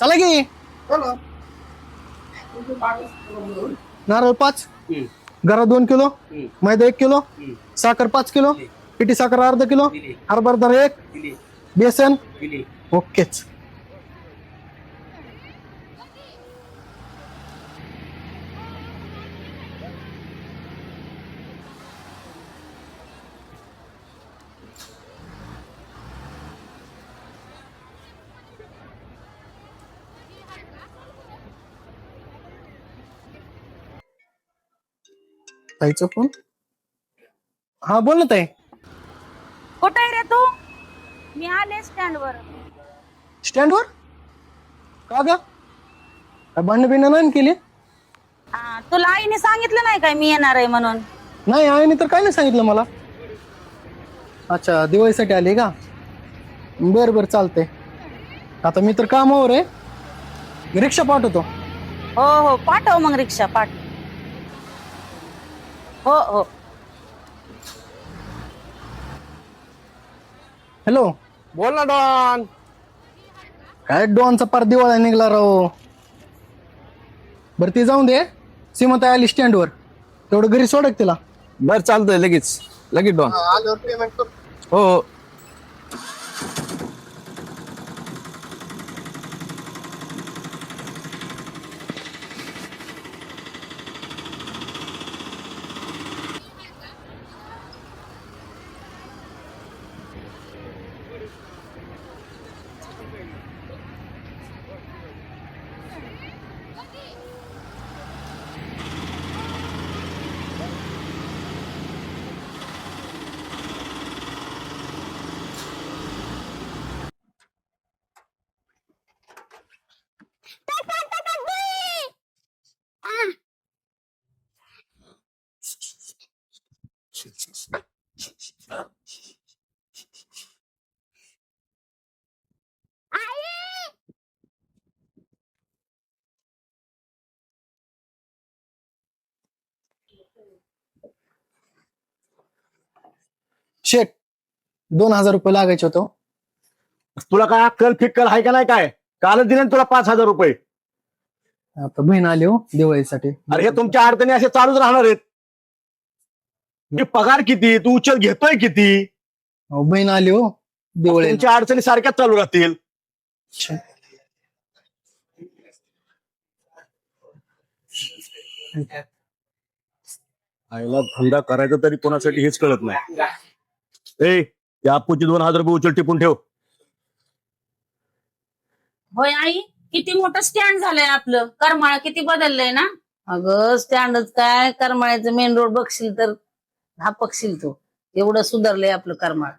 चला की. नारळ पाच. गरा दोन किलो. मैदा एक किलो. साखर पाच किलो. पिठी साखर अर्धा किलो. हरभरा डाळ एक. बेसन. ओकेच. ताईचा फोन? हा बोल ना ताई. कुठे आहे रे तू? मी आले स्टँडवर. स्टँडवर? का ग? काय भांडण बिंड नाही ना केली? हा, तुला आईने सांगितलं नाही काय मी येणार आहे म्हणून? नाही आईने तर काय नाही सांगितलं मला? अच्छा दिवाळीसाठी आली का? बर बर चालतंय. आता मी तर कामावर आहे. रिक्षा पाठवतो. हो हो पाठव मग रिक्षा पाठव हो हो. हॅलो बोल ना डॉन. काय डॉनचा पार दिवाळा निघला राव. बरं ती जाऊन दे. सीमाताई आली स्टँडवर तेवढं घरी सोडक तिला. बर चालतंय लगेच. लगेच डॉन. हो हो. शेट दोन हजार रुपये लागायचे होतो तुला काय अक्कल फिक्कल आहे का नाही काय? कालच दिले ना तुला पाच हजार रुपये. आता बहीण आली हो दिवाळीसाठी. अरे हे तुमच्या अडचणी असे चालूच राहणार आहेत. मी पगार किती? तू उचल घेतोय किती? अहो, बहीण आली हो दिवाळी तुमच्या अडचणी सारख्याच चालू राहतील. आईला धंदा करायचा तरी कोणासाठी हेच कळत नाही. ए त्या अप्पूची दोन हजार रुपये उचल टिपून ठेव. होय आई किती मोठं स्टँड झालंय आपलं. करमाळा किती बदललंय ना? अगं स्टँडच काय? करमाळ्याचं मेन रोड बघशील तर हा बघशील तू. एवढं सुधारलंय आपलं करमाळ.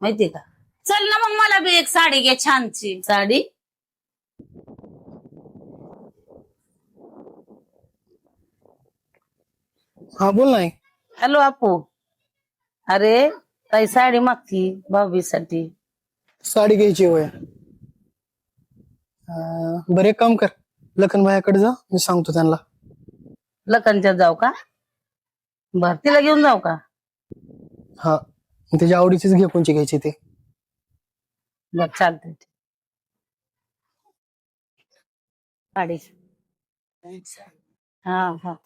माहितीये का? चल ना मग मला बी एक साडी घे छानची साडी? हा बोल नाही हॅलो अपू अरे ताई साडी मागती भाऊबीसाठी साडी घ्यायची होय. अं, बरं एक काम कर. लखन भायाकडे जा मी सांगतो त्यांना. लखनच्यात जाऊ का? बर तिला घेऊन जाऊ का? हा त्याच्या आवडीचीच घे कोणची घ्यायची ते. बर चालतंय. साडी. हा हा.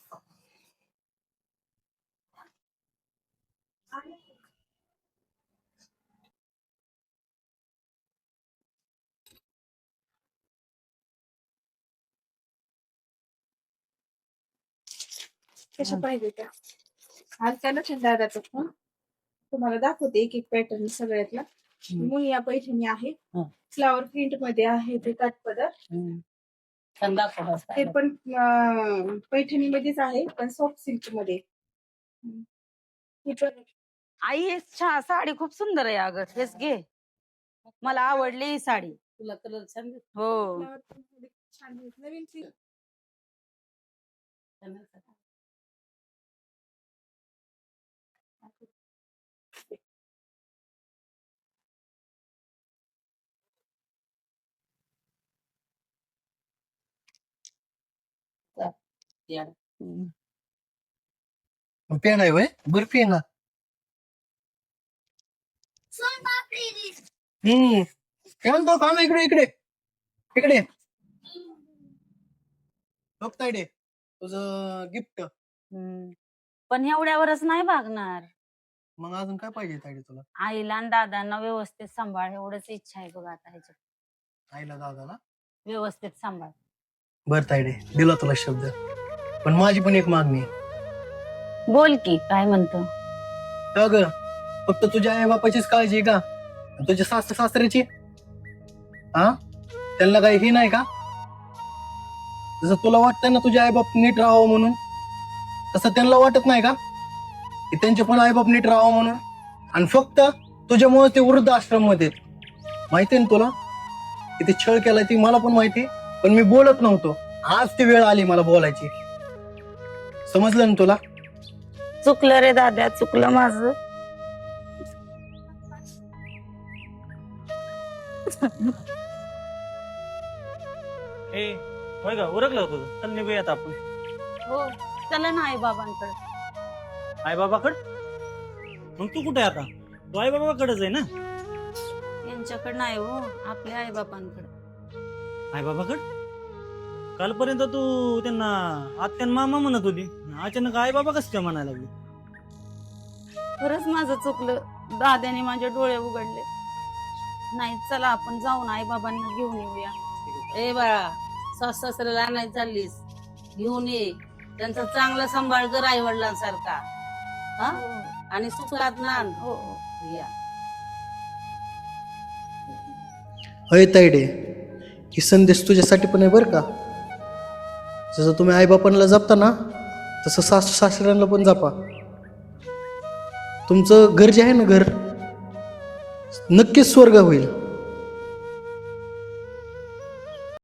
कशा पाहिजे त्या? आज त्याला दादाचा फोन तुम्हाला दाखवते एक एक पॅटर्न सगळ्यातला. मुनिया पैठणी आहे. हं. फ्लावर प्रिंटमध्ये आहे ते काठपदर. छान दाखव हा ते. पण अं, पैठणी मध्येच आहे पण सॉफ्ट सिल्कमध्ये. हं. ही पण आई हे छा साडी खूप सुंदर आहे अगं. हेच घे. मला आवडली ही साडी. तुला कलर छान हो. Flower print मध्ये छान आहे. नवीन silk. पेन आहे वय? बर्फी आहे ना हम्म. काय म्हणतो? काम इकडे इकडे. इकडे. तुझं गिफ्ट हम्म. पण एवढ्यावरच नाही भागणार मग अजून काय पाहिजे तायडे तुला? आईला आणि दादांना व्यवस्थित सांभाळ एवढंच इच्छा आहे बघ आता ह्याच्यात आईला दादाला? व्यवस्थित सांभाळ. बर तायडे दिला तुला शब्द. पण माझी पण एक मागणी आहे. बोल की काय म्हणतो? का ग? फक्त तुझ्या आई बापाचीच काळजी आहे का? आणि तुझ्या सासू सासऱ्याची? हा त्यांना काही हे नाही का? जसं तुला वाटतं ना तुझ्या आईबाप नीट राहावं म्हणून तसं त्यांना वाटत नाही का? की त्यांचे पण आईबाप नीट राहावं म्हणून? आणि फक्त तुझ्यामुळे ते वृद्ध आश्रममध्ये. माहितीये ना तुला? किती छळ केलाय ती मला पण माहिती पण मी बोलत नव्हतो. आज ती वेळ आली मला बोलायची. समजलं ना तुला? चुकलं रे दादा चुकलं माझं. ए होय का उरकलं होतं चल निघूयात आपण. हो चला ना आई बाबांकडे आई बाबाकड मग तू कुठे आहे आता? तू आई बाबाकडेच आहे ना? यांच्याकडे नाही हो आपल्या आई बाबांकडे आई बाबाकड कालपर्यंत तू त्यांना आत्यान मामा म्हणत होती. अचानक आई बाबा कसं काय म्हणायला लागली? खरंच माझं चुकलं. दाद्याने माझे डोळे उघडले. नाही चला आपण जाऊन आई बाबांना घेऊन येऊया. ए बाळा सास सासऱ्याला नाही चाललीस. घेऊन ये. त्यांचा चांगला सांभाळ कर आई वडिलांसारखा हा. आणि सुखात ना आण. हो, या. अय तायडे ही संदेश तुझ्यासाठी पण आहे बरं का? जसं तुम्ही आईबापांना जपता ना तसं सासू सासऱ्यांना पण जपा. तुमचं घर जे आहे ना घर नक्कीच स्वर्ग होईल.